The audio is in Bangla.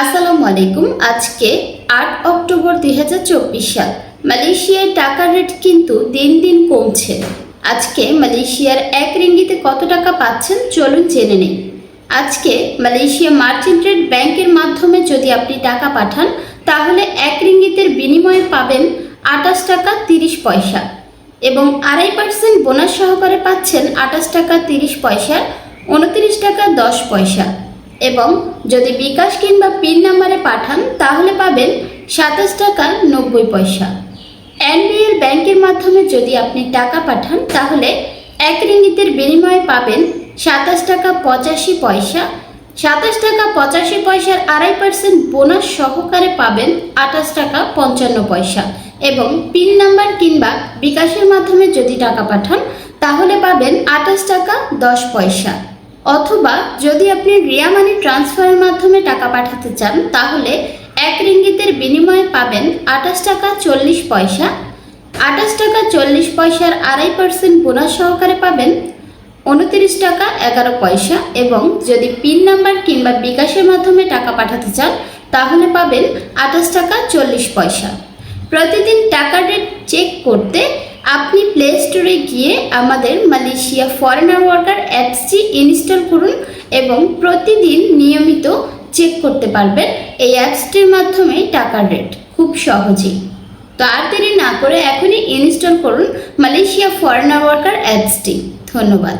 আসসালামু আলাইকুম। আজকে আট অক্টোবর দু হাজার চব্বিশ সাল। মালয়েশিয়ার টাকার রেট কিন্তু দিন দিন কমছে। আজকে মালয়েশিয়ার এক রিঙ্গিতে কত টাকা পাচ্ছেন চলুন জেনে নিন আজকে মালয়েশিয়া মার্চেন্ট রেট ব্যাংকের মাধ্যমে যদি আপনি টাকা পাঠান, তাহলে এক রিঙ্গিতের বিনিময়ে পাবেন আটাশ টাকা তিরিশ পয়সা এবং আড়াই পার্সেন্ট বোনাস সহকারে পাচ্ছেন আটাশ টাকা তিরিশ পয়সার উনত্রিশ টাকা দশ পয়সা। এবং যদি বিকাশ কিংবা পিন নাম্বারে পাঠান, তাহলে পাবেন সাতাশ টাকা নব্বই পয়সা। এনবিএল ব্যাংকের মাধ্যমে যদি আপনি টাকা পাঠান, তাহলে এক রিঙ্গিতের বিনিময়ে পাবেন সাতাশ টাকা পঁচাশি পয়সা। সাতাশ টাকা পঁচাশি পয়সার আড়াই পার্সেন্ট বোনাস সহকারে পাবেন আঠাশ টাকা পঞ্চান্ন পয়সা। এবং পিন নাম্বার কিংবা বিকাশের মাধ্যমে যদি টাকা পাঠান, তাহলে পাবেন আঠাশ টাকা দশ পয়সা। অথবা যদি আপনি রিয়া মানি ট্রান্সফারের মাধ্যমে টাকা পাঠাতে চান, তাহলে এক রিঙ্গিতের বিনিময়ে পাবেন আঠাশ টাকা চল্লিশ পয়সা। আঠাশ টাকা চল্লিশ পয়সার আড়াই পার্সেন্ট বোনাস সহকারে পাবেন উনত্রিশ টাকা এগারো পয়সা এবং যদি পিন নাম্বার কিংবা বিকাশের মাধ্যমে টাকা পাঠাতে চান, তাহলে পাবেন আঠাশ টাকা চল্লিশ পয়সা। প্রতিদিন টাকা রেট চেক করতে আপনি প্লে স্টোরে গিয়ে আমাদের মালয়েশিয়া ফরেনার ওয়ার্কার অ্যাপসটি ইনস্টল করুন এবং প্রতিদিন নিয়মিত চেক করতে পারবেন এই অ্যাপসটির মাধ্যমে টাকার রেট খুব সহজেই। তো আর দেরি না করে এখনই ইনস্টল করুন মালয়েশিয়া ফরেনার ওয়ার্কার অ্যাপসটি ধন্যবাদ।